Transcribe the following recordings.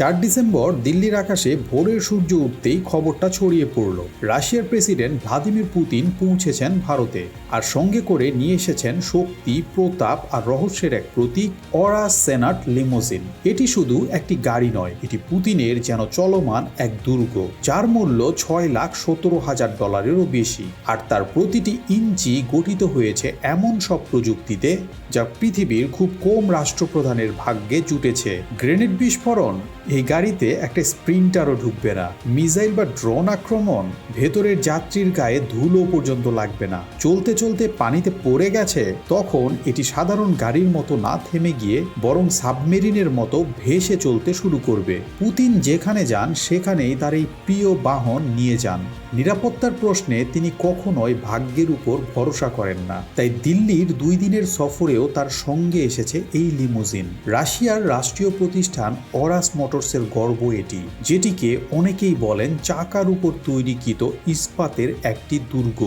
চার ডিসেম্বর দিল্লির আকাশে ভোরের সূর্য উঠতেই খবরটা ছড়িয়ে পড়ল। রাশিয়ার প্রেসিডেন্ট ভ্লাদিমির পুতিন পৌঁছেছেন ভারতে আর সঙ্গে করে নিয়ে এসেছেন শক্তি, প্রতাপ আর রহস্যের এক প্রতীক, অরা সেনাট লিমোজিন। এটি শুধু একটি গাড়ি নয়, এটি পুতিনের যেন চলমান এক দুর্গ, যার মূল্য ছয় লাখ সতেরো হাজার ডলারেরও বেশি। আর তার প্রতিটি ইঞ্চি গঠিত হয়েছে এমন সব প্রযুক্তিতে যা পৃথিবীর খুব কম রাষ্ট্রপ্রধানের ভাগ্যে জুটেছে। গ্রেনেড বিস্ফোরণ এই গাড়িতে একটা স্প্রিন্টারও ঢুকবে না। মিসাইল বা ড্রোন আক্রমণ ভেতরের যাত্রীর গায়ে ধুলো পর্যন্ত লাগবে না। চলতে চলতে পানিতে পড়ে গেছে, তখন এটি সাধারণ গাড়ির মতো না থেমে গিয়ে বরং সাবমেরিনের মতো ভেসে চলতে শুরু করবে। পুতিন যেখানে যান, সেখানেই তার এই প্রিয় বাহন নিয়ে যান। নিরাপত্তার প্রশ্নে তিনি কখনোই ভাগ্যের উপর ভরসা করেন না। তাই দিল্লির দুই দিনের সফরেও তার সঙ্গে এসেছে এই লিমুজিন। রাশিয়ার রাষ্ট্রীয় প্রতিষ্ঠান অরাস মোটরসের গর্ব এটি, যেটিকে অনেকেই বলেন চাকার উপর তৈরিকৃত ইস্পাতের একটি দুর্গ।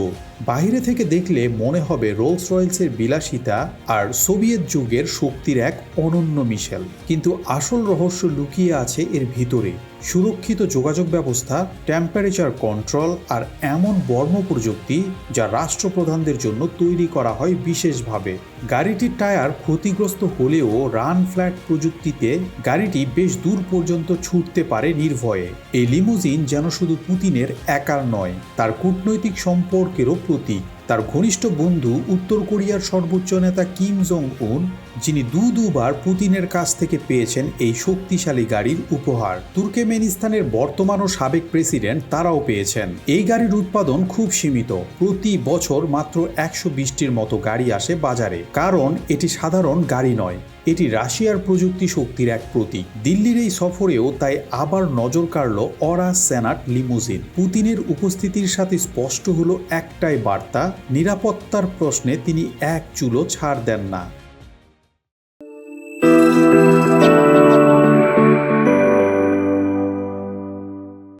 বাইরে থেকে দেখলে মনে হবে রোলস রয়েলসের বিলাসিতা আর সোভিয়েত যুগের শক্তির এক অনন্য মিশেল। কিন্তু আসল রহস্য লুকিয়ে আছে এর ভিতরে। সুরক্ষিত যোগাযোগ ব্যবস্থা টেম্পারেচার কন্ট্রোল আর এমন বর্ম প্রযুক্তি যা রাষ্ট্রপ্রধানদের জন্য তৈরি করা হয় বিশেষভাবে। গাড়িটির টায়ার ক্ষতিগ্রস্ত হলেও রান ফ্ল্যাট প্রযুক্তিতে গাড়িটি বেশ দূর পর্যন্ত ছুটতে পারে নির্ভয়ে। এই লিমুজিন যেন শুধু পুতিনের একার নয়, তার কূটনৈতিক সম্পর্কেরও প্রতীক। তার ঘনিষ্ঠ বন্ধু উত্তর কোরিয়ার সর্বোচ্চ নেতা কিম জং উন যিনি দু দুবার পুতিনের কাছ থেকে পেয়েছেন এই শক্তিশালী গাড়ির উপহার। তুর্কমেনিস্তানের বর্তমান ও সাবেক প্রেসিডেন্ট তারাও পেয়েছেন। এই গাড়ির উৎপাদন খুব সীমিত। প্রতি বছর মাত্র একশো বিশটির মতো গাড়ি আসে বাজারে। কারণ এটি সাধারণ গাড়ি নয়, এটি রাশিয়ার প্রযুক্তি শক্তির এক প্রতীক। দিল্লির এই সফরেও তাই আবার নজর কাড়ল অরা সেনাট লিমুজিন। পুতিনের উপস্থিতির সাথে স্পষ্ট হলো একটাই বার্তা নিরাপত্তার প্রশ্নে তিনি এক চুলো ছাড় দেন না।